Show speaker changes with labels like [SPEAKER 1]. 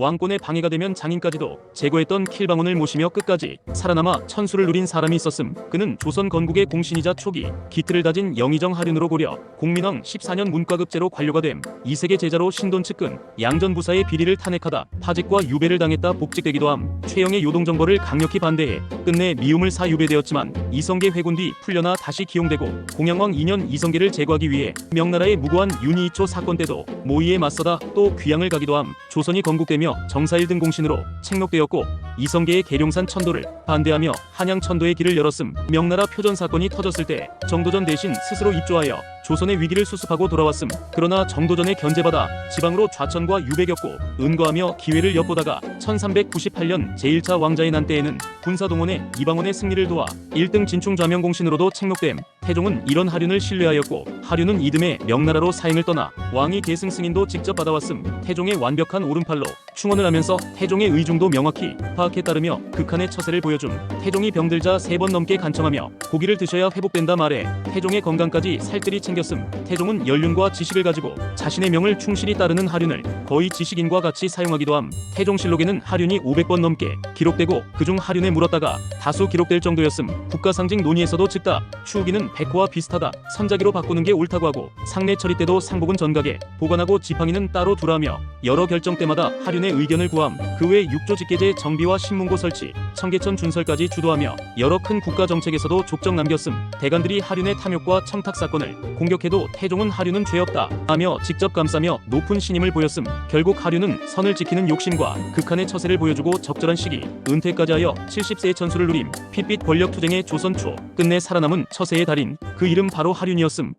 [SPEAKER 1] 왕권에 방해가 되면 장인까지도 제거했던 킬방원을 모시며 끝까지 살아남아 천수를 누린 사람이 있었음. 그는 조선 건국의 공신이자 초기 기틀을 다진 영의정 하륜으로 고려 공민왕 14년 문과급제로 관료가 됨. 이세계 제자로 신돈 측근 양전 부사의 비리를 탄핵하다 파직과 유배를 당했다 복직되기도 함. 최영의 요동 정벌을 강력히 반대해 끝내 미움을 사 유배되었지만 이성계 회군 뒤 풀려나 다시 기용되고 공양왕 2년 이성계를 제거하기 위해 명나라의 무고한 윤희초 사건 때도 모의에 맞서다 또 귀양을 가기도 함. 조선이 건국되며 정사일 등 공신으로 책록되었고 이성계의 계룡산 천도를 반대하며 한양 천도의 길을 열었음. 명나라 표전 사건이 터졌을 때 정도전 대신 스스로 입조하여 조선의 위기를 수습하고 돌아왔음. 그러나 정도전에 견제받아 지방으로 좌천과 유배 겪고 은거하며 기회를 엿보다가 1398년 제1차 왕자의 난 때에는 군사동원에 이방원의 승리를 도와 1등 진충 좌명 공신으로도 책록됨. 태종은 이런 하륜을 신뢰하였고 하륜은 이듬해 명나라로 사행을 떠나 왕위 계승 승인도 직접 받아왔음. 태종의 완벽한 오른팔로 충원을 하면서 태종의 의중도 명확히 파악 해 따르며 극한의 처세를 보여줌. 태종이 병들자 세 번 넘게 간청하며 고기를 드셔야 회복된다 말해 태종의 건강까지 살뜰히 챙겼음. 태종은 연륜과 지식을 가지고 자신의 명을 충실히 따르는 하륜을 거의 지식인과 같이 사용하기도 함. 태종실록에는 하륜이 500번 넘게 기록되고 그중 하륜에 물었다가 다수 기록될 정도였음. 국가 상징 논의에서도 즉다 추우기는 백호와 비슷하다. 선자기로 바꾸는 게 옳다고 하고 상례 처리 때도 상복은 전각에 보관하고 지팡이는 따로 두라며 여러 결정 때마다 하륜의 의견을 구함. 그 외 육조 직계제 정비와 신문고 설치, 청계천 준설까지 주도하며 여러 큰 국가 정책에서도 족적 남겼음. 대관들이 하륜의 탐욕과 청탁 사건을 공격해도 태종은 하륜은 죄 없다 하며 직접 감싸며 높은 신임을 보였음. 결국 하륜은 선을 지키는 욕심과 극한의 처세를 보여주고 적절한 시기 은퇴까지 하여 70세의 천수를 누림. 핏빛 권력 투쟁의 조선 초 끝내 살아남은 처세의 달인 그 이름 바로 하륜이었음.